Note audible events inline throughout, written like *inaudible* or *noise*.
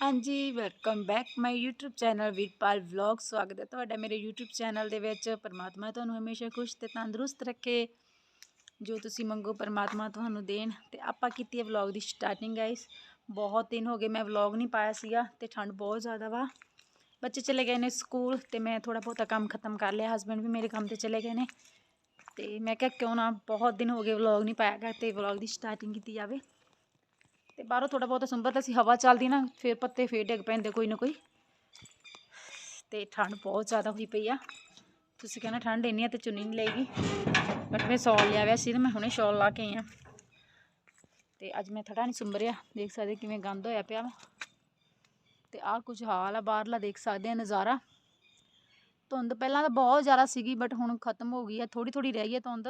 ਹਾਂਜੀ welcome back my YouTube channel Veerpal vlog ਸਵਾਗਤ ਹੈ ਤੁਹਾਡਾ ਮੇਰੇ YouTube ਚੈਨਲ ਦੇ ਵਿੱਚ। ਪਰਮਾਤਮਾ ਤੁਹਾਨੂੰ ਹਮੇਸ਼ਾ ਖੁਸ਼ ਤੇ ਤੰਦਰੁਸਤ ਰੱਖੇ। ਜੋ ਤੁਸੀਂ ਮੰਗੋ, ਪਰਮਾਤਮਾ ਤੁਹਾਨੂੰ ਦੇਣ। ਤੇ ਆਪਾਂ ਕੀਤੀ ਹੈ ਵਲੌਗ ਦੀ ਸਟਾਰਟਿੰਗ ਗਾਇਸ ਬਹੁਤ ਦਿਨ ਹੋ ਗਏ ਮੈਂ ਵਲੌਗ ਨਹੀਂ ਪਾਇਆ ਸੀਗਾ ਤੇ ਠੰਡ ਬਹੁਤ ਜ਼ਿਆਦਾ ਵਾ। ਬੱਚੇ ਚਲੇ ਗਏ ਨੇ ਸਕੂਲ ਤੇ ਮੈਂ ਥੋੜਾ ਬਹੁਤਾ ਕੰਮ ਖਤਮ ਕਰ ਲਿਆ। ਹਸਬੰਡ ਵੀ ਮੇਰੇ ਕੰਮ ਤੇ ਚਲੇ ਗਏ ਨੇ। ਤੇ ਮੈਂ ਕਿਹਾ ਕਿਉਂ ਨਾ ਬਹੁਤ ਦਿਨ ਹੋ ਗਏ ਵਲੌਗ ਨਹੀਂ ਪਾਇਆ ਗਾ ਤੇ ਵਲੌਗ ਦੀ ਸਟਾਰਟਿੰਗ ਕੀਤੀ ਜਾਵੇ। ਤੇ ਬਾਹਰੋਂ ਥੋੜਾ ਬਹੁਤਾ ਸੁੰਬਰ ਤਾਂ ਸੀ, ਹਵਾ ਚੱਲਦੀ ਨਾ, ਫਿਰ ਪੱਤੇ ਫੇਰ ਡਿੱਗ ਪੈਂਦੇ ਕੋਈ ਨਾ ਕੋਈ। ਤੇ ਠੰਡ ਬਹੁਤ ਜ਼ਿਆਦਾ ਹੋਈ ਪਈ ਆ। ਤੁਸੀਂ ਕਹਿੰਦੇ ਠੰਡ ਇੰਨੀ ਆ ਤੇ ਚੁੰਨੀ ਨਹੀਂ ਲਏਗੀ। ਬਟ ਮੈਂ ਸ਼ਾਲ ਲਿਆ ਹੋਇਆ ਸੀ ਤੇ ਮੈਂ ਹੁਣੇ ਸ਼ਾਲ ਲਾ ਕੇ ਆਈ ਆ। ਤੇ ਅੱਜ ਮੈਂ ਥੜਾ ਨਹੀਂ ਸੁੰਬਰਿਆ ਦੇਖ ਸਕਦੇ ਕਿਵੇਂ ਗੰਦ ਹੋਇਆ ਪਿਆ ਵਾ। ਤੇ ਆਹ ਕੁਝ ਹਾਲ ਆ, ਬਾਹਰਲਾ ਦੇਖ ਸਕਦੇ ਆ ਨਜ਼ਾਰਾ। ਧੁੰਦ ਪਹਿਲਾਂ ਤਾਂ ਬਹੁਤ ਜ਼ਿਆਦਾ ਸੀਗੀ ਬਟ ਹੁਣ ਖਤਮ ਹੋ ਗਈ ਆ ਥੋੜੀ ਥੋੜੀ ਰਹਿ ਗਈ ਆ ਧੁੰਦ।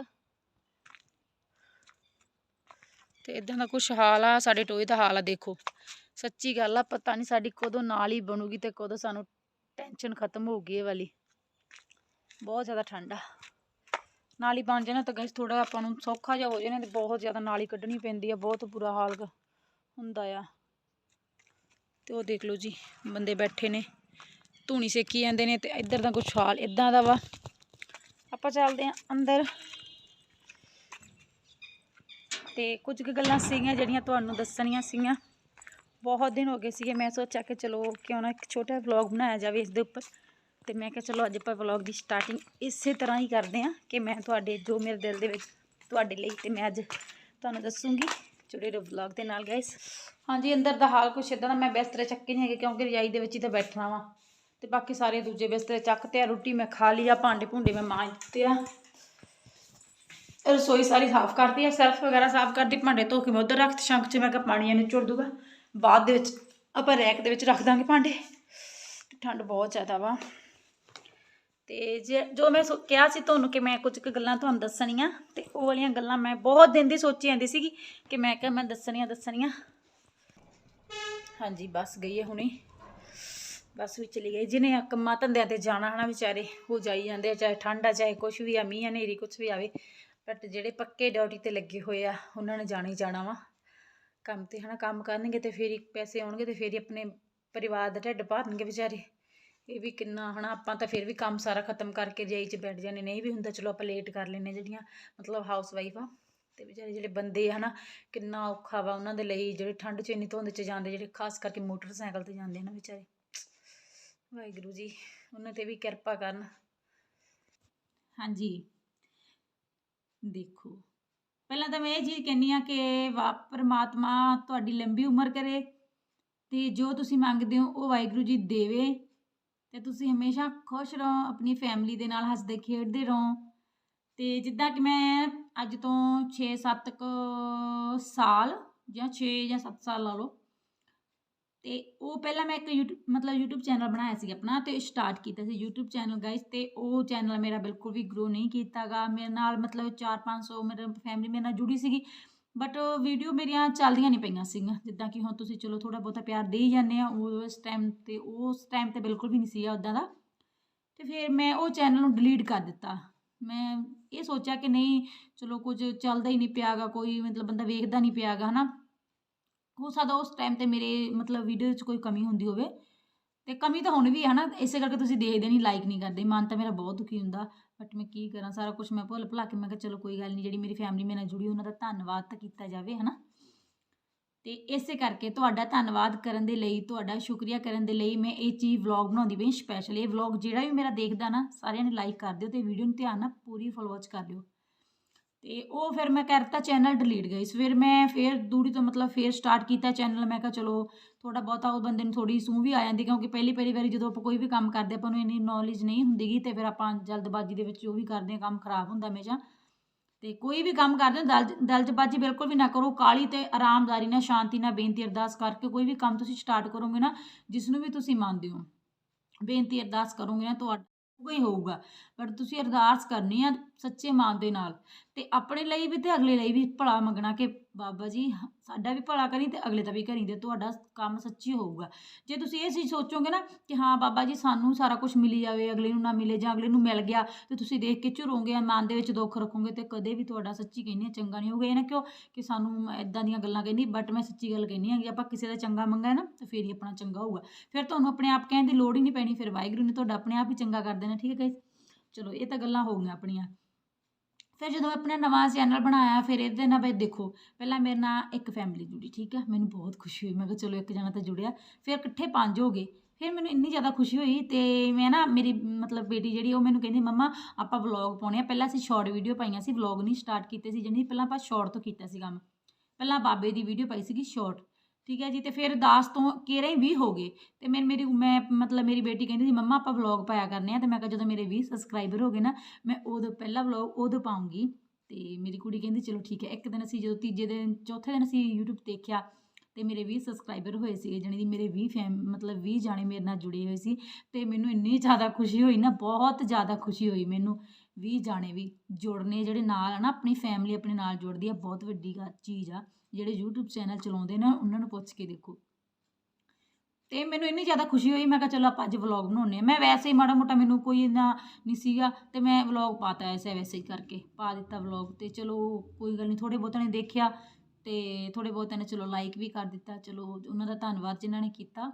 ਤੇ ਇਦਾਂ ਦਾ ਕੁਛ ਹਾਲ ਆ, ਸਾਡੇ ਟੋਏ ਦਾ ਹਾਲ ਆ, ਦੇਖੋ। ਸੱਚੀ ਗੱਲ ਆ, ਪਤਾ ਨਹੀਂ ਸਾਡੀ ਕਦੋਂ ਨਾਲ ਹੀ ਬਣੂਗੀ ਤੇ ਕਦੋਂ ਸਾਨੂੰ ਟੈਨਸ਼ਨ ਖਤਮ ਹੋਊਗੀ ਇਹ ਵਾਲੀ। ਬਹੁਤ ਜ਼ਿਆਦਾ ਠੰਡ ਆ। ਨਾਲੀ ਬਣ ਜਾਣਾ ਤਾਂ ਗੈਸ ਥੋੜਾ ਆਪਾਂ ਨੂੰ ਸੌਖਾ ਜਿਹਾ ਹੋ ਜਾਣਾ ਤੇ ਬਹੁਤ ਜ਼ਿਆਦਾ ਨਾਲੀ ਕੱਢਣੀ ਪੈਂਦੀ ਆ, ਬਹੁਤ ਬੁਰਾ ਹਾਲ ਹੁੰਦਾ ਆ। ਤੇ ਉਹ ਦੇਖ ਲਓ ਜੀ, ਬੰਦੇ ਬੈਠੇ ਨੇ, ਧੂਣੀ ਸੇਕੀ ਜਾਂਦੇ ਨੇ ਤੇ ਇੱਧਰ ਦਾ ਕੁਛ ਹਾਲ ਇਦਾਂ ਦਾ ਵਾ। ਆਪਾਂ ਚੱਲਦੇ ਆਂ ਅੰਦਰ। ਤੇ ਕੁਝ ਕੁ ਗੱਲਾਂ ਸੀਗੀਆਂ ਜਿਹੜੀਆਂ ਤੁਹਾਨੂੰ ਦੱਸਣੀਆਂ ਸੀਗੀਆਂ। ਬਹੁਤ ਦਿਨ ਹੋ ਗਏ ਸੀਗੇ, ਮੈਂ ਸੋਚਿਆ ਕਿ ਚਲੋ ਕਿਉਂ ਨਾ ਇੱਕ ਛੋਟਾ ਵਲੌਗ ਬਣਾਇਆ ਜਾਵੇ ਇਸ ਦੇ ਉੱਪਰ। ਤੇ ਮੈਂ ਕਿਹਾ ਚਲੋ ਅੱਜ ਆਪਾਂ ਵਲੌਗ ਦੀ ਸਟਾਰਟਿੰਗ ਇਸੇ ਤਰ੍ਹਾਂ ਹੀ ਕਰਦੇ ਹਾਂ ਕਿ ਮੈਂ ਤੁਹਾਡੇ, ਜੋ ਮੇਰੇ ਦਿਲ ਦੇ ਵਿੱਚ ਤੁਹਾਡੇ ਲਈ ਤੇ ਮੈਂ ਅੱਜ ਤੁਹਾਨੂੰ ਦੱਸੂਗੀ। ਜੁੜੇ ਰਹੋ ਵਲੌਗ ਦੇ ਨਾਲ ਗਾਇਸ ਹਾਂਜੀ, ਅੰਦਰ ਦਾ ਹਾਲ ਕੁਛ ਇਦਾਂ ਦਾ, ਮੈਂ ਬਿਸਤਰੇ ਚੱਕੇ ਨਹੀਂ ਹੈਗੇ ਕਿਉਂਕਿ ਰਜਾਈ ਦੇ ਵਿੱਚ ਹੀ ਤਾਂ ਬੈਠਣਾ ਵਾ। ਤੇ ਬਾਕੀ ਸਾਰੇ ਦੂਜੇ ਬਿਸਤਰੇ ਚੱਕ ਤੇ ਆ, ਰੋਟੀ ਮੈਂ ਖਾ ਲਈ ਆ ਭਾਂਡੇ ਭੁੰਡੇ ਮੈਂ ਮਾਂਜ ਦਿੱਤੇ ਆ। ਰਸੋਈ ਸਾਰੀ ਸਾਫ਼ ਕਰਤੀ ਆ ਸਰਫ ਵਗੈਰਾ ਸਾਫ਼ ਕਰਤੀ ਭਾਂਡੇ ਧੋ ਕੇ ਮੈਂ ਉਧਰ ਰੱਖਤੇ ਸ਼ੰਕ 'ਚ ਮੈਂ ਕਿਹਾ ਪਾਣੀ ਇਹਨੇ ਚੁੜ ਦੂਗਾ। ਬਾਅਦ ਦੇ ਵਿੱਚ ਆਪਾਂ ਰੈਕ ਦੇ ਵਿੱਚ ਰੱਖ ਦਾਂਗੇ ਭਾਂਡੇ। ਠੰਡ ਬਹੁਤ ਜ਼ਿਆਦਾ ਵਾ। ਤੇ ਜੇ, ਜੋ ਮੈਂ ਕਿਹਾ ਸੀ ਤੁਹਾਨੂੰ ਕਿ ਮੈਂ ਕੁਝ ਕੁ ਗੱਲਾਂ ਤੁਹਾਨੂੰ ਦੱਸਣੀਆਂ, ਤੇ ਉਹ ਵਾਲੀਆਂ ਗੱਲਾਂ ਮੈਂ ਬਹੁਤ ਦਿਨ ਦੀ ਸੋਚੀ ਜਾਂਦੀ ਸੀਗੀ ਕਿ ਮੈਂ ਕਿਹਾ ਮੈਂ ਦੱਸਣੀਆਂ ਦੱਸਣੀਆਂ। ਹਾਂਜੀ, ਬਸ ਗਈ ਹੈ ਹੁਣੇ। ਬਸ ਵੀ ਚਲੀ ਗਈ। ਜਿਹਨੇ ਕੰਮਾਂ ਧੰਦਿਆਂ ਤੇ ਜਾਣਾ ਹਨਾ ਵਿਚਾਰੇ, ਉਹ ਜਾਈ ਜਾਂਦੇ ਆ, ਚਾਹੇ ਠੰਡ ਆ, ਚਾਹੇ ਕੁਛ ਵੀ ਆ, ਮੀਂਹ ਆ, ਹਨੇਰੀ ਕੁਛ ਵੀ ਆਵੇ। ਬਟ ਜਿਹੜੇ ਪੱਕੇ ਡਿਊਟੀ ਤੇ ਲੱਗੇ ਹੋਏ ਆ, ਉਹਨਾਂ ਨੇ ਜਾਣਾ ਹੀ ਜਾਣਾ ਵਾ। ਕੰਮ ਤੇ ਹਨਾ, ਕੰਮ ਕਰਨਗੇ ਤੇ ਫਿਰ ਪੈਸੇ ਆਉਣਗੇ ਤੇ ਫਿਰ ਆਪਣੇ ਪਰਿਵਾਰ ਦਾ ਢਿੱਡ ਭਰਨਗੇ ਵਿਚਾਰੇ। ਇਹ ਵੀ ਕਿੰਨਾ ਹਨਾ, ਆਪਾਂ ਤਾਂ ਫਿਰ ਵੀ ਕੰਮ ਸਾਰਾ ਖਤਮ ਕਰਕੇ ਜਾਈ 'ਚ ਬੈਠ ਜਾਂਦੇ, ਨਹੀਂ ਵੀ ਹੁੰਦਾ ਚਲੋ ਆਪਾਂ ਲੇਟ ਕਰ ਲੈਨੇ ਜਿਹੜੀਆਂ ਮਤਲਬ ਹਾਊਸ ਵਾਈਫ ਆ। ਤੇ ਵਿਚਾਰੇ ਜਿਹੜੇ ਬੰਦੇ ਆ ਹਨਾ, ਕਿੰਨਾ ਔਖਾ ਵਾ ਉਹਨਾਂ ਦੇ ਲਈ, ਜਿਹੜੇ ਠੰਡ 'ਚ ਇੰਨੀ ਧੁੰਦ 'ਚ ਜਾਂਦੇ, ਜਿਹੜੇ ਖਾਸ ਕਰਕੇ ਮੋਟਰਸਾਈਕਲ ਤੇ ਜਾਂਦੇ ਨੇ ਵਿਚਾਰੇ। ਵਾਹਿਗੁਰੂ ਜੀ, ਉਹਨਾਂ ਤੇ ਵੀ ਕਿਰਪਾ ਕਰਨ। ਹਾਂਜੀ। ਦੇਖੋ। ਪਹਿਲਾਂ ਤਾਂ ਮੈਂ ਇਹ ਚੀਜ਼ ਕਹਿੰਨੀ ਆ ਕਿ ਵਾ ਪਰਮਾਤਮਾ ਤੁਹਾਡੀ ਲੰਬੀ ਉਮਰ ਕਰੇ ਤੇ ਜੋ ਤੁਸੀਂ ਮੰਗਦੇ ਹੋ ਉਹ ਵਾਹਿਗੁਰੂ ਜੀ ਦੇਵੇ ਤੇ ਤੁਸੀਂ ਹਮੇਸ਼ਾ ਖੁਸ਼ ਰਹੋ, ਆਪਣੀ ਫੈਮਿਲੀ ਦੇ ਨਾਲ ਹੱਸਦੇ ਖੇਡਦੇ ਰਹੋ। ਤੇ ਜਿੱਦਾਂ ਕਿ ਮੈਂ ਅੱਜ ਤੋਂ 6-7 ਕੁ ਸਾਲ ਜਾਂ 6 ਜਾਂ 7 ਸਾਲ ਲਾ ਲਓ ਤੇ ਉਹ ਪਹਿਲਾਂ ਮੈਂ ਇੱਕ YouTube, ਮਤਲਬ YouTube ਚੈਨਲ ਬਣਾਇਆ ਸੀ ਆਪਣਾ ਤੇ ਸਟਾਰਟ ਕੀਤਾ ਸੀ YouTube ਚੈਨਲ ਗਾਇਸ ਤੇ ਉਹ ਚੈਨਲ ਮੇਰਾ ਬਿਲਕੁਲ ਵੀ ਗਰੋ ਨਹੀਂ ਕੀਤਾਗਾ। ਮੇਰੇ ਨਾਲ ਮਤਲਬ 4-500 ਮੇਰੇ ਫੈਮਿਲੀ ਮੇਰੇ ਨਾਲ ਜੁੜੀ ਸੀਗੀ ਬਟ ਵੀਡੀਓ ਮੇਰੀਆਂ ਚੱਲਦੀਆਂ ਨਹੀਂ ਪਈਆਂ ਸੀਗੀਆਂ। ਜਿੱਦਾਂ ਕਿ ਹੁਣ ਤੁਸੀਂ ਚਲੋ ਥੋੜਾ ਬਹੁਤਾ ਪਿਆਰ ਦੇ ਹੀ ਜਾਂਦੇ ਆ, ਉਹ ਉਸ ਟਾਈਮ ਤੇ, ਉਸ ਟਾਈਮ ਤੇ ਬਿਲਕੁਲ ਵੀ ਨਹੀਂ ਸੀਗਾ ਉਦਾਂ ਦਾ। ਤੇ ਫਿਰ ਮੈਂ ਉਹ ਚੈਨਲ ਨੂੰ ਡਿਲੀਟ ਕਰ ਦਿੱਤਾ। ਮੈਂ ਇਹ ਸੋਚਿਆ ਕਿ ਨਹੀਂ, ਚਲੋ ਕੁਝ ਚੱਲਦਾ ਹੀ ਨਹੀਂ ਪਿਆਗਾ, ਕੋਈ ਮਤਲਬ ਬੰਦਾ ਵੇਖਦਾ ਨਹੀਂ ਪਿਆਗਾ, ਹਨਾ? ਹੋ ਸਕਦਾ ਉਸ ਟਾਈਮ ਤੇ ਮੇਰੇ ਮਤਲਬ ਵੀਡੀਓ 'ਚ ਕੋਈ ਕਮੀ ਹੁੰਦੀ ਹੋਵੇ। ਤੇ ਕਮੀ ਤਾਂ ਹੁਣ ਵੀ ਹੈ ਨਾ ਇਸੇ ਕਰਕੇ ਤੁਸੀਂ ਦੇਖਦੇ ਨਹੀਂ ਲਾਈਕ ਨਹੀਂ ਕਰਦੇ। ਮਨ ਤਾਂ ਮੇਰਾ ਬਹੁਤ ਦੁਖੀ ਹੁੰਦਾ ਬਟ ਮੈਂ ਕੀ ਕਰਾਂ, ਸਾਰਾ ਕੁਝ ਮੈਂ ਭੁੱਲ ਭੁਲਾ ਕੇ ਮੈਂ ਕਿਹਾ ਚਲੋ ਕੋਈ ਗੱਲ ਨਹੀਂ, ਜਿਹੜੀ ਮੇਰੀ ਫੈਮਿਲੀ ਮੇਰੇ ਨਾਲ ਜੁੜੀ ਉਹਨਾਂ ਦਾ ਧੰਨਵਾਦ ਤਾਂ ਕੀਤਾ ਜਾਵੇ ਹੈ ਨਾ ਤੇ ਇਸੇ ਕਰਕੇ ਤੁਹਾਡਾ ਧੰਨਵਾਦ ਕਰਨ ਦੇ ਲਈ, ਤੁਹਾਡਾ ਸ਼ੁਕਰੀਆ ਕਰਨ ਦੇ ਲਈ ਮੈਂ ਇਹ ਚੀਜ਼ ਵਲੌਗ ਬਣਾਉਂਦੀ ਪਈ ਸਪੈਸ਼ਲ ਇਹ ਵਲੌਗ ਜਿਹੜਾ ਵੀ ਮੇਰਾ ਦੇਖਦਾ ਨਾ, ਸਾਰਿਆਂ ਨੇ ਲਾਈਕ ਕਰ ਦਿਓ ਤੇ ਵੀਡੀਓ ਨੂੰ ਧਿਆਨ ਨਾਲ ਪੂਰੀ ਫੁੱਲ ਵਾਚ ਕਰ ਲਿਓ। ਤੇ ਉਹ ਫਿਰ ਮੈਂ ਕਰਤਾ ਚੈਨਲ ਡਿਲੀਟ ਗਈ ਫਿਰ ਮੈਂ ਫਿਰ ਦੂਰੀ ਤੋਂ ਮਤਲਬ ਫਿਰ ਸਟਾਰਟ ਕੀਤਾ ਚੈਨਲ ਮੈਂ ਕਿਹਾ ਚਲੋ ਥੋੜਾ ਬਹੁਤਾ ਉਹ ਬੰਦੇ ਨੂੰ ਥੋੜੀ ਸੂਹ ਵੀ ਆ ਜਾਂਦੀ, ਕਿਉਂਕਿ ਪਹਿਲੀ ਪਹਿਲੀ ਵਾਰੀ ਜਦੋਂ ਆਪਾਂ ਕੋਈ ਵੀ ਕੰਮ ਕਰਦੇ, ਆਪਾਂ ਨੂੰ ਇੰਨੀ ਨੌਲੇਜ ਨਹੀਂ ਹੁੰਦੀਗੀ ਤੇ ਫਿਰ ਆਪਾਂ ਜਲਦਬਾਜ਼ੀ ਦੇ ਵਿੱਚ ਜੋ ਵੀ ਕਰਦੇ ਹਾਂ, ਕੰਮ ਖਰਾਬ ਹੁੰਦਾ ਹਮੇਸ਼ਾ। ਤੇ ਕੋਈ ਵੀ ਕੰਮ ਕਰਦੇ ਹੋ ਦਲ ਦਲਜਬਾਜ਼ੀ ਬਿਲਕੁਲ ਵੀ ਨਾ ਕਰੋ ਕਾਲੀ ਤੇ ਆਰਾਮਦਾਰੀ ਨਾਲ, ਸ਼ਾਂਤੀ ਨਾਲ, ਬੇਨਤੀ ਅਰਦਾਸ ਕਰਕੇ ਕੋਈ ਵੀ ਕੰਮ ਤੁਸੀਂ ਸਟਾਰਟ ਕਰੋਗੇ ਨਾ, ਜਿਸ ਨੂੰ ਵੀ ਤੁਸੀਂ ਮੰਨਦੇ ਹੋ, ਬੇਨਤੀ ਅਰਦਾਸ ਕਰੋਗੇ ਨਾ, ਤੁਹਾਡਾ ਹੋਊਗਾ ਹੀ ਹੋਊਗਾ। ਪਰ ਤੁਸੀਂ ਅਰਦਾਸ ਕਰਨੀ ਆ ਸੱਚੇ ਮਨ ਦੇ ਨਾਲ। ਤੇ ਆਪਣੇ ਲਈ ਵੀ ਤੇ ਅਗਲੇ ਲਈ ਵੀ ਭਲਾ ਮੰਗਣਾ ਕਿ ਬਾਬਾ ਜੀ, ਸਾਡਾ ਵੀ ਭਲਾ ਕਰੀ ਤੇ ਅਗਲੇ ਦਾ ਵੀ ਕਰੀ ਦੇ ਤੁਹਾਡਾ ਕੰਮ ਸੱਚੀ ਹੋਊਗਾ। ਜੇ ਤੁਸੀਂ ਇਹ ਚੀਜ਼ ਸੋਚੋਗੇ ਨਾ ਕਿ ਹਾਂ ਬਾਬਾ ਜੀ, ਸਾਨੂੰ ਸਾਰਾ ਕੁਝ ਮਿਲੀ ਜਾਵੇ, ਅਗਲੇ ਨੂੰ ਨਾ ਮਿਲੇ ਜਾਂ ਅਗਲੇ ਨੂੰ ਮਿਲ ਗਿਆ, ਤੇ ਤੁਸੀਂ ਦੇਖ ਕੇ ਝੁਰੋਗੇ ਮਨ ਦੇ ਵਿੱਚ ਦੁੱਖ ਰੱਖੋਗੇ ਤੇ ਕਦੇ ਵੀ ਤੁਹਾਡਾ ਸੱਚੀ ਕਹਿੰਦੀ ਹਾਂ, ਚੰਗਾ ਨਹੀਂ ਹੋਊਗਾ। ਇਹ ਨਾ ਕਿਉਂ ਕਿ ਸਾਨੂੰ ਇਦਾਂ ਦੀਆਂ ਗੱਲਾਂ ਕਹਿੰਦੀ ਬਟ ਮੈਂ ਸੱਚੀ ਗੱਲ ਕਹਿੰਦੀ ਹਾਂ ਕਿ ਆਪਾਂ ਕਿਸੇ ਦਾ ਚੰਗਾ ਮੰਗਾ ਨਾ, ਤਾਂ ਫੇਰ ਹੀ ਆਪਣਾ ਚੰਗਾ ਹੋਊਗਾ। ਫਿਰ ਤੁਹਾਨੂੰ ਆਪਣੇ ਆਪ ਕਹਿਣ ਦੀ ਲੋੜ ਹੀ ਨਹੀਂ ਪੈਣੀ, ਫਿਰ ਵਾਹਿਗੁਰੂ ਨੇ ਤੁਹਾਡਾ ਆਪਣੇ ਆਪ ਹੀ ਚੰਗਾ ਕਰ ਦੇਣਾ, ਠੀਕ ਹੈ ਗਾਇਸ ਚਲੋ, ਇਹ ਤਾਂ ਗੱਲਾਂ ਹੋ ਗਈਆਂ ਆਪਣੀਆਂ। ਫਿਰ ਜਦੋਂ ਮੈਂ ਆਪਣਾ ਨਵਾਂ ਚੈਨਲ ਬਣਾਇਆ, ਫਿਰ ਇਹਦੇ ਨਾਲ ਬਈ ਦੇਖੋ, ਪਹਿਲਾਂ ਮੇਰੇ ਨਾਲ ਇੱਕ ਫੈਮਿਲੀ ਜੁੜੀ, ਠੀਕ ਹੈ? ਮੈਨੂੰ ਬਹੁਤ ਖੁਸ਼ੀ ਹੋਈ। ਮੈਂ ਕਿਹਾ, ਚਲੋ ਇੱਕ ਜਣਾ ਤਾਂ ਜੁੜਿਆ। ਫਿਰ ਇਕੱਠੇ ਪੰਜ ਹੋ ਗਏ। ਫਿਰ ਮੈਨੂੰ ਇੰਨੀ ਜ਼ਿਆਦਾ ਖੁਸ਼ੀ ਹੋਈ ਤੇ ਮੈਂ ਨਾ ਮੇਰੀ ਮਤਲਬ ਬੇਟੀ ਜਿਹੜੀ, ਉਹ ਮੈਨੂੰ ਕਹਿੰਦੀ, ਮੰਮਾ, ਆਪਾਂ ਵਲੌਗ ਪਾਉਣੇ ਆ। ਪਹਿਲਾਂ ਅਸੀਂ ਸ਼ਾਰਟ ਵੀਡੀਓ ਪਾਈਆਂ ਸੀ ਵਲੌਗ ਨਹੀਂ ਸਟਾਰਟ ਕੀਤੇ ਸੀ, ਜਾਣੀ ਪਹਿਲਾਂ ਆਪਾਂ ਸ਼ਾਰਟ ਤੋਂ ਕੀਤਾ ਸੀ ਕੰਮ। ਪਹਿਲਾਂ ਬਾਬੇ ਦੀ ਵੀਡੀਓ ਪਾਈ ਸੀਗੀ ਸ਼ਾਰਟ ਠੀਕ ਹੈ ਜੀ, ਤੇ ਫਿਰ 10 ਤੋਂ ਕੇਰੇ 20 ਹੋ ਗਏ। ਤੇ ਮੈਂ, ਮੇਰੀ, ਮੈਂ ਮਤਲਬ ਮੇਰੀ ਬੇਟੀ ਕਹਿੰਦੀ ਸੀ, ਮੰਮਾ, ਆਪਾਂ ਵਲੌਗ ਪਾਇਆ ਕਰਨੇ ਆ। ਤੇ ਮੈਂ ਕਿਹਾ, ਜਦੋਂ ਮੇਰੇ 20 ਸਬਸਕ੍ਰਾਈਬਰ ਹੋ ਗਏ ਨਾ, ਮੈਂ ਉਦੋਂ ਪਹਿਲਾ ਵਲੌਗ ਉਦੋਂ ਪਾਉਂਗੀ। ਤੇ ਮੇਰੀ ਕੁੜੀ ਕਹਿੰਦੀ, ਚਲੋ ਠੀਕ ਹੈ, ਇੱਕ ਦਿਨ ਅਸੀਂ ਜਦੋਂ ਤੀਜੇ ਦਿਨ, ਚੌਥੇ ਦਿਨ ਅਸੀਂ YouTube ਦੇਖਿਆ, ਤੇ ਮੇਰੇ 20 ਸਬਸਕ੍ਰਾਈਬਰ ਹੋਏ ਸੀਗੇ, ਜਾਣੀ ਦੀ ਮੇਰੇ 20 ਫੈਮ ਮਤਲਬ 20 ਜਾਣੇ ਮੇਰੇ ਨਾਲ ਜੁੜੇ ਹੋਏ ਸੀ। ਤੇ ਮੈਨੂੰ ਇੰਨੀ ਜ਼ਿਆਦਾ ਖੁਸ਼ੀ ਹੋਈ ਨਾ, ਬਹੁਤ ਜ਼ਿਆਦਾ ਖੁਸ਼ੀ ਹੋਈ ਮੈਨੂੰ। 20 ਜਾਣੇ ਵੀ ਜੁੜਨੇ ਜਿਹੜੇ ਨਾਲ ਆ ਨਾ, ਆਪਣੀ ਫੈਮਿਲੀ ਆਪਣੇ ਨਾਲ ਜੁੜਦੀ ਆ, ਬਹੁਤ ਵੱਡੀ ਗੱਲ, ਚੀਜ਼ ਆ। ਜਿਹੜੇ YouTube ਚੈਨਲ ਚਲਾਉਂਦੇ ਨੇ, ਉਹਨਾਂ ਨੂੰ ਪੁੱਛ ਕੇ ਦੇਖੋ। ਤੇ ਮੈਨੂੰ ਇੰਨੀ ਜ਼ਿਆਦਾ ਖੁਸ਼ੀ ਹੋਈ, ਮੈਂ ਕਿਹਾ ਚਲੋ ਆਪਾਂ ਅੱਜ ਵਲੌਗ ਬਣਾਉਂਦੇ ਆ ਮੈਂ ਵੈਸੇ ਹੀ ਮਾੜਾ ਮੋਟਾ ਮੈਨੂੰ ਕੋਈ ਇੰਨਾ ਨਹੀਂ ਸੀਗਾ, ਤੇ ਮੈਂ ਵਲੌਗ ਪਾਤਾ ਐਸੇ ਵੈਸੇ ਹੀ ਕਰਕੇ, ਪਾ ਦਿੱਤਾ ਵਲੌਗ ਤੇ। ਚਲੋ ਕੋਈ ਗੱਲ ਨਹੀਂ ਥੋੜੇ ਬਹੁਤਾਂ ਨੇ ਦੇਖਿਆ ਤੇ ਥੋੜੇ ਬਹੁਤਾਂ ਨੇ ਚਲੋ ਲਾਈਕ ਵੀ ਕਰ ਦਿੱਤਾ। ਚਲੋ ਉਹਨਾਂ ਦਾ ਧੰਨਵਾਦ ਜਿਨ੍ਹਾਂ ਨੇ ਕੀਤਾ।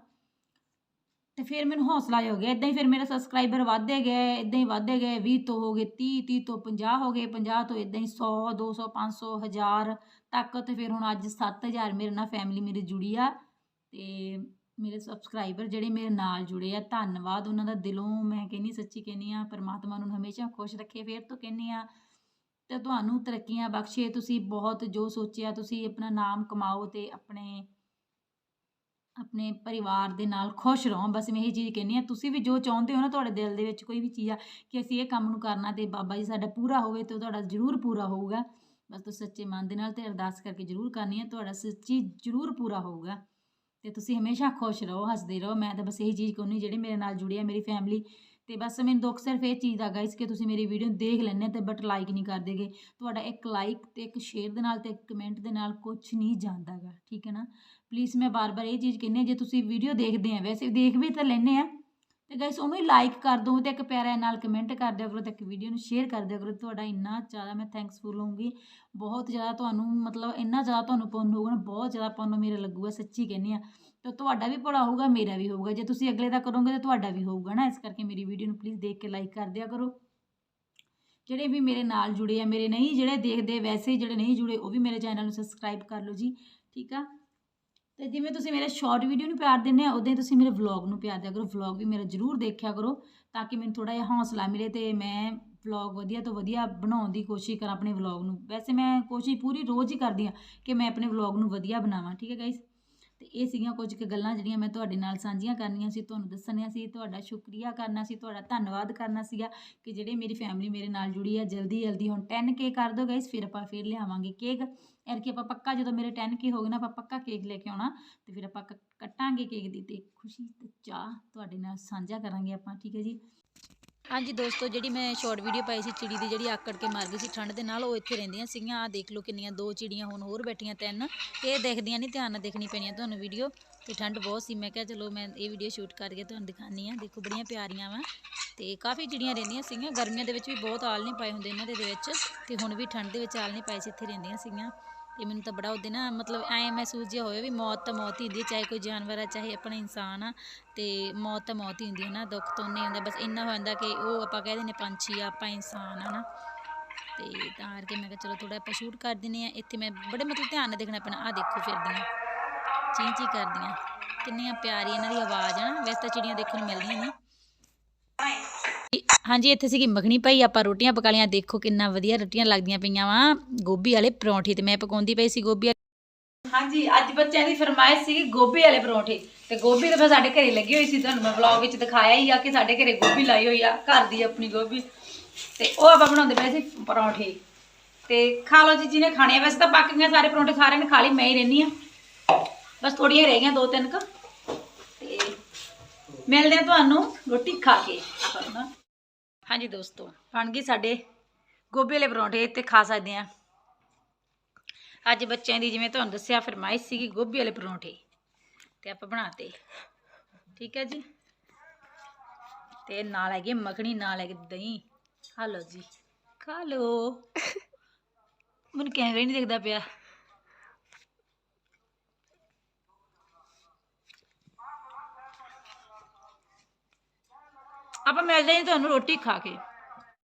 ਤੇ ਫਿਰ ਮੈਨੂੰ ਹੌਸਲਾ ਹੋ ਗਿਆ। ਇਦਾਂ ਹੀ ਫਿਰ ਮੇਰੇ ਸਬਸਕ੍ਰਾਈਬਰ ਵਧਦੇ ਗਏ ਇਦਾਂ ਹੀ ਵਧਦੇ ਗਏ। 20 ਤੋਂ ਹੋ ਗਏ 30 30 ਤੋਂ 50 ਹੋ ਗਏ। 50 ਤੋਂ ਇਦਾਂ ਹੀ 100 200 500 1000 ਤੱਕ ਤੇ ਫਿਰ ਹੁਣ ਅੱਜ 7000 ਮੇਰੇ ਨਾਲ ਫੈਮਿਲੀ ਮੇਰੀ ਜੁੜੀ ਆ ਤੇ ਮੇਰੇ ਸਬਸਕ੍ਰਾਈਬਰ ਜਿਹੜੇ ਮੇਰੇ ਨਾਲ ਜੁੜੇ ਆ, ਧੰਨਵਾਦ ਉਹਨਾਂ ਦਾ ਦਿਲੋਂ, ਮੈਂ ਕਹਿੰਨੀ ਸੱਚੀ ਕਹਿੰਨੀ ਆ ਪਰਮਾਤਮਾ ਨੂੰ ਹਮੇਸ਼ਾ ਖੁਸ਼ ਰੱਖੇ, ਫਿਰ ਤੋਂ ਕਹਿੰਨੀ ਆ ਤੇ ਤੁਹਾਨੂੰ ਤਰੱਕੀਆਂ ਬਖਸ਼ੇ, ਤੁਸੀਂ ਬਹੁਤ ਜੋ ਸੋਚਿਆ, ਤੁਸੀਂ ਆਪਣਾ ਨਾਮ ਕਮਾਓ ਤੇ ਆਪਣੇ ਆਪਣੇ ਪਰਿਵਾਰ ਦੇ ਨਾਲ ਖੁਸ਼ ਰਹੋ, ਬਸ ਮੈਂ ਇਹ ਚੀਜ਼ ਕਹਿੰਨੀ ਆ ਤੁਸੀਂ ਵੀ ਜੋ ਚਾਹੁੰਦੇ ਹੋ ਨਾ ਤੁਹਾਡੇ ਦਿਲ ਦੇ ਵਿੱਚ ਕੋਈ ਵੀ ਚੀਜ਼ ਆ, ਕਿ ਅਸੀਂ ਇਹ ਕੰਮ ਨੂੰ ਕਰਨਾ ਤੇ ਬਾਬਾ ਜੀ ਸਾਡਾ ਪੂਰਾ ਹੋਵੇ ਤੇ ਉਹ ਤੁਹਾਡਾ ਜ਼ਰੂਰ ਪੂਰਾ ਹੋਊਗਾ। ਬਸ ਤੁਸੀਂ ਸੱਚੇ ਮਨ ਦੇ ਨਾਲ ਤੇ ਅਰਦਾਸ ਕਰਕੇ ਜ਼ਰੂਰ ਕਰਨੀ ਹੈ ਤੁਹਾਡਾ ਸੱਚੀ ਜ਼ਰੂਰ ਪੂਰਾ ਹੋਊਗਾ। ਤੇ ਤੁਸੀਂ ਹਮੇਸ਼ਾ ਖੁਸ਼ ਰਹੋ, ਹੱਸਦੇ ਰਹੋ। ਮੈਂ ਤਾਂ ਬਸ ਇਹੀ ਚੀਜ਼ ਕਹਿੰਦੀ ਜਿਹੜੇ ਮੇਰੇ ਨਾਲ ਜੁੜੇ ਆ, ਮੇਰੀ ਫੈਮਿਲੀ ਤੇ ਬਸ ਮੈਨੂੰ ਦੁੱਖ ਸਿਰਫ ਇਹ ਚੀਜ਼ ਦਾ ਗਾਇਸ ਕਿ ਤੁਸੀਂ ਮੇਰੀ ਵੀਡੀਓ ਦੇਖ ਲੈਂਦੇ ਤੇ ਬਟ ਲਾਈਕ ਨਹੀਂ ਕਰਦੇਗੇ ਤੁਹਾਡਾ ਇੱਕ ਲਾਈਕ ਤੇ ਇੱਕ ਸ਼ੇਅਰ ਦੇ ਨਾਲ ਤੇ ਇੱਕ ਕਮੈਂਟ ਦੇ ਨਾਲ ਕੁਝ ਨਹੀਂ ਜਾਂਦਾਗਾ ਠੀਕ ਹੈ ਨਾ? ਪਲੀਜ਼ ਮੈਂ ਬਾਰ-ਬਾਰ ਇਹ ਚੀਜ਼ ਕਹਿੰਦੀ ਹਾਂ, ਜੇ ਤੁਸੀਂ ਵੀਡੀਓ ਦੇਖਦੇ ਆ, ਵੈਸੇ ਦੇਖ ਵੀ ਤਾਂ ਲੈਨੇ ਆ ਤੇ ਗਾਇਸ ਉਹਨੂੰ ਹੀ ਲਾਈਕ ਕਰ ਦਿਓ ਤੇ ਇੱਕ ਪਿਆਰਾ ਨਾਲ ਕਮੈਂਟ ਕਰ ਦਿਆ ਕਰੋ ਤੇ ਇੱਕ ਵੀਡੀਓ ਨੂੰ ਸ਼ੇਅਰ ਕਰ ਦਿਆ ਕਰੋ। ਤੁਹਾਡਾ ਇੰਨਾ ਜ਼ਿਆਦਾ ਮੈਂ ਥੈਂਕਸਫੁਲ ਹੋਊਂਗੀ। ਬਹੁਤ ਜ਼ਿਆਦਾ ਤੁਹਾਨੂੰ, ਮਤਲਬ ਇੰਨਾ ਜ਼ਿਆਦਾ ਤੁਹਾਨੂੰ ਪੁੰਨ ਹੋਊਗਾ ਬਹੁਤ ਜ਼ਿਆਦਾ ਪੁੰਨ ਮੇਰਾ ਲੱਗੂਗਾ, ਸੱਚੀ ਕਹਿੰਦੀ ਆ। ਤਾਂ ਤੁਹਾਡਾ ਵੀ ਭਲਾ ਹੋਊਗਾ, ਮੇਰਾ ਵੀ ਹੋਊਗਾ। ਜੇ ਤੁਸੀਂ ਅਗਲੇ ਦਾ ਕਰੋਗੇ ਤਾਂ ਤੁਹਾਡਾ ਵੀ ਹੋਊਗਾ ਨਾ। ਇਸ ਕਰਕੇ ਮੇਰੀ ਵੀਡੀਓ ਨੂੰ ਪਲੀਜ਼ ਦੇਖ ਕੇ ਲਾਈਕ ਕਰ ਦਿਆ ਕਰੋ। ਜਿਹੜੇ ਵੀ ਮੇਰੇ ਨਾਲ ਜੁੜੇ ਆ, ਮੇਰੇ ਨਹੀਂ ਜਿਹੜੇ ਦੇਖਦੇ, ਵੈਸੇ ਜਿਹੜੇ ਨਹੀਂ ਜੁੜੇ, ਉਹ ਵੀ ਮੇਰੇ ਚੈਨਲ ਨੂੰ ਸਬਸਕ੍ਰਾਈਬ ਕਰ ਲਓ ਜੀ। ਠੀਕ ਆ? ਤੇ ਜਿਵੇਂ ਤੁਸੀਂ ਮੇਰੇ ਸ਼ਾਰਟ ਵੀਡੀਓ ਨੂੰ ਪਿਆਰ ਦਿੰਦੇ ਆ ਉਦਾਂ ਹੀ ਤੁਸੀਂ ਮੇਰੇ ਵਲੌਗ ਨੂੰ ਪਿਆਰ ਦਿਆ ਕਰੋ। ਵਲੌਗ ਵੀ ਮੇਰਾ ਜ਼ਰੂਰ ਦੇਖਿਆ ਕਰੋ ਤਾਂ ਕਿ ਮੈਨੂੰ ਥੋੜਾ ਜਿਹਾ ਹੌਸਲਾ ਮਿਲੇ ਤੇ ਮੈਂ ਵਲੌਗ ਵਧੀਆ ਤੋਂ ਵਧੀਆ ਬਣਾਉਣ ਦੀ ਕੋਸ਼ਿਸ਼ ਕਰਾਂ ਆਪਣੇ ਵਲੌਗ ਨੂੰ। ਵੈਸੇ ਮੈਂ ਕੋਸ਼ਿਸ਼ ਪੂਰੀ ਰੋਜ਼ ਹੀ ਕਰਦੀ ਆ ਕਿ ਮੈਂ ਆਪਣੇ ਵਲੌਗ ਨੂੰ ਵਧੀਆ ਬਣਾਵਾਂ, ਠੀਕ ਹੈ ਗਾਇਸ ਤੇ ਇਹ ਸੀਗੀਆਂ ਕੁਝ ਕੁ ਗੱਲਾਂ ਜਿਹੜੀਆਂ ਮੈਂ ਤੁਹਾਡੇ ਨਾਲ ਸਾਂਝੀਆਂ ਕਰਨੀਆਂ ਸੀ, ਤੁਹਾਨੂੰ ਦੱਸਣੀਆਂ ਸੀ, ਤੁਹਾਡਾ ਸ਼ੁਕਰੀਆ ਕਰਨਾ ਸੀ, ਤੁਹਾਡਾ ਧੰਨਵਾਦ ਕਰਨਾ ਸੀਗਾ ਕਿ ਜਿਹੜੇ ਮੇਰੀ ਫੈਮਿਲੀ ਮੇਰੇ ਨਾਲ ਜੁੜੀ ਆ, ਜਲਦੀ ਜਲਦੀ ਹੁਣ 10k ਕਰ ਦਿਓ ਗਾਇਸ ਫਿਰ ਆਪਾਂ ਫਿਰ ਲਿਆਵਾਂਗੇ ਕੇਕ ਐਰ ਕਿ ਆਪਾਂ ਪੱਕਾ ਜਦੋਂ ਮੇਰੇ 10k ਹੋ ਗਏ ਨਾ, ਆਪਾਂ ਪੱਕਾ ਕੇਕ ਲੈ ਕੇ ਆਉਣਾ ਤੇ ਫਿਰ ਆਪਾਂ ਕ- ਕੱਟਾਂਗੇ ਕੇਕ ਦੀ ਤੇ ਖੁਸ਼ੀ ਤੇ ਚਾਹ ਤੁਹਾਡੇ ਨਾਲ ਸਾਂਝਾ ਕਰਾਂਗੇ ਆਪਾਂ, ਠੀਕ ਹੈ ਜੀ? ਹਾਂਜੀ ਦੋਸਤੋ, ਜਿਹੜੀ ਮੈਂ ਸ਼ਾਰਟ ਵੀਡੀਓ ਪਾਈ ਸੀ, ਚਿੜੀ ਦੀ ਜਿਹੜੀ ਆਕੜ ਕੇ ਮਰ ਗਈ ਸੀ ਠੰਡ ਦੇ ਨਾਲ, ਉਹ ਇੱਥੇ ਰਹਿੰਦੀਆਂ ਸੀਗੀਆਂ। ਆ ਦੇਖ ਲਓ ਕਿੰਨੀਆਂ ਦੋ ਚਿੜੀਆਂ ਹੁਣ ਹੋਰ ਬੈਠੀਆਂ, ਤਿੰਨ। ਇਹ ਦੇਖਦੀਆਂ ਨਹੀਂ ਧਿਆਨ ਨਾਲ ਦੇਖਣੀ ਪੈਣੀ ਤੁਹਾਨੂੰ ਵੀਡੀਓ ਤੇ ਠੰਡ ਬਹੁਤ ਸੀ। ਮੈਂ ਕਿਹਾ ਚਲੋ, ਮੈਂ ਇਹ ਵੀਡੀਓ ਸ਼ੂਟ ਕਰਕੇ ਤੁਹਾਨੂੰ ਦਿਖਾਨੀ ਆ ਦੇਖੋ, ਬੜੀਆਂ ਪਿਆਰੀਆਂ ਵਾ, ਤੇ ਕਾਫੀ ਚਿੜੀਆਂ ਰਹਿੰਦੀਆਂ ਸੀਗੀਆਂ। ਗਰਮੀਆਂ ਦੇ ਵਿੱਚ ਵੀ ਬਹੁਤ ਆਲ ਨਹੀਂ ਪਾਏ ਹੁੰਦੇ ਇਹਨਾਂ ਦੇ ਵਿੱਚ, ਤੇ ਹੁਣ ਵੀ ਠੰਡ ਦੇ ਵਿੱਚ ਆਲ ਨਹੀਂ ਪਾਏ ਸੀ, ਇੱਥੇ ਰਹਿੰਦੀਆਂ ਸੀਗੀਆਂ। ਤੇ ਮੈਨੂੰ ਤਾਂ ਬੜਾ ਉਹਦੇ ਨਾ ਮਤਲਬ ਐ ਮਹਿਸੂਸ ਜਿਹਾ ਹੋਇਆ ਵੀ ਮੌਤ ਤਾਂ ਮੌਤ ਹੀ ਹੁੰਦੀ ਹੈ, ਚਾਹੇ ਕੋਈ ਜਾਨਵਰ ਆ, ਚਾਹੇ ਆਪਣਾ ਇਨਸਾਨ ਆ, ਤੇ ਮੌਤ ਤਾਂ ਮੌਤ ਹੀ ਹੁੰਦੀ ਹੈ ਨਾ, ਦੁੱਖ ਤਾਂ ਨਹੀਂ ਹੁੰਦਾ, ਬਸ ਇੰਨਾ ਹੋ ਜਾਂਦਾ ਕਿ ਉਹ ਆਪਾਂ ਕਹਿ ਦਿੰਦੇ ਪੰਛੀ ਆ, ਆਪਾਂ ਇਨਸਾਨ ਆ ਨਾ। ਤੇ ਤਾਂ ਕਰਕੇ ਮੈਂ ਕਿਹਾ ਚਲੋ ਥੋੜਾ ਆਪਾਂ ਸ਼ੂਟ ਕਰ ਦਿੰਦੇ ਆ ਇੱਥੇ ਮੈਂ ਬੜੇ ਮਤਲਬ ਧਿਆਨ ਨਾਲ ਦੇਖਣਾ ਪੈਣਾ ਆ ਦੇਖੋ ਫਿਰਦੀਆਂ ਚੀਂ ਚੀਂ ਕਰਦੀਆਂ। ਕਿੰਨੀਆਂ ਪਿਆਰੀ ਇਹਨਾਂ ਦੀ ਆਵਾਜ਼ ਆ ਨਾ, ਵੈਸੇ ਤਾਂ ਚਿੜੀਆਂ ਦੇਖਣ ਨੂੰ ਮਿਲਦੀਆਂ ਨਹੀਂ ਹਾਂਜੀ, ਇੱਥੇ ਸੀਗੀ ਮੱਖਣੀ ਭਾਈ ਆਪਾਂ ਰੋਟੀਆਂ ਪਕਾ ਲਈਆਂ। ਦੇਖੋ ਕਿੰਨਾ ਵਧੀਆ ਰੋਟੀਆਂ ਲੱਗਦੀਆਂ ਪਈਆਂ ਵਾ। ਗੋਭੀ ਵਾਲੇ ਪਰੌਂਠੇ ਤੇ ਮੈਂ ਪਕਾਉਂਦੀ ਪਈ ਸੀ ਗੋਭੀ ਹਾਂਜੀ, ਅੱਜ ਬੱਚਿਆਂ ਦੀ ਫਰਮਾਇਸ਼ ਸੀਗੀ ਗੋਭੀ ਵਾਲੇ ਪਰੌਂਠੇ। ਤੇ ਗੋਭੀ ਤਾਂ ਫਿਰ ਸਾਡੇ ਘਰੇ ਲੱਗੀ ਹੋਈ ਸੀ, ਤੁਹਾਨੂੰ ਮੈਂ ਵਲੌਗ ਵਿੱਚ ਦਿਖਾਇਆ ਹੀ ਆ ਕਿ ਸਾਡੇ ਘਰੇ ਗੋਭੀ ਲਾਈ ਹੋਈ ਆ, ਘਰ ਦੀ ਆਪਣੀ ਗੋਭੀ। ਤੇ ਉਹ ਆਪਾਂ ਬਣਾਉਂਦੇ ਪਏ ਸੀ ਪਰੌਂਠੇ। ਤੇ ਖਾ ਲਓ ਜੀ, ਜਿਹਨੇ ਖਾਣੇ ਆ। ਵੈਸੇ ਤਾਂ ਪੱਕ ਗਏ ਸਾਰੇ ਪਰੌਂਠੇ, ਸਾਰਿਆਂ ਨੇ ਖਾ ਲਈ, ਮੈਂ ਹੀ ਰਹਿਨੀ ਆ ਬਸ ਥੋੜੀਆਂ ਰਹਿ ਗਈਆਂ, ਦੋ ਤਿੰਨ ਕ। ਤੇ ਮਿਲਦੇ ਆ ਤੁਹਾਨੂੰ ਰੋਟੀ ਖਾ ਕੇ ਆਪਾਂ। ਨਾ ਹਾਂਜੀ ਦੋਸਤੋ ਬਣ ਗਏ ਸਾਡੇ ਗੋਭੀ ਵਾਲੇ ਪਰੌਂਠੇ ਤੇ ਖਾ ਸਕਦੇ ਆ ਅੱਜ ਬੱਚਿਆਂ ਦੀ ਜਿਵੇਂ ਤੁਹਾਨੂੰ ਦੱਸਿਆ ਫਰਮਾਇਸ਼ ਸੀਗੀ ਗੋਭੀ ਵਾਲੇ ਪਰੌਂਠੇ। ਤੇ ਆਪਾਂ ਬਣਾਤੇ। ਠੀਕ ਹੈ ਜੀ? ਤੇ ਨਾਲ ਹੈਗੀ ਮੱਖਣੀ ਨਾਲ ਹੈਗੀ ਦਹੀਂ। ਲਓ ਜੀ। ਖਾ ਲਓ। *laughs* ਮੈਨੂੰ ਕੈਮਰਾ ਹੀ ਨਹੀਂ ਦਿਖਦਾ ਪਿਆ। ਆਪਾਂ ਮਿਲਦੇ ਹਾਂ ਤੁਹਾਨੂੰ ਰੋਟੀ ਖਾ ਕੇ।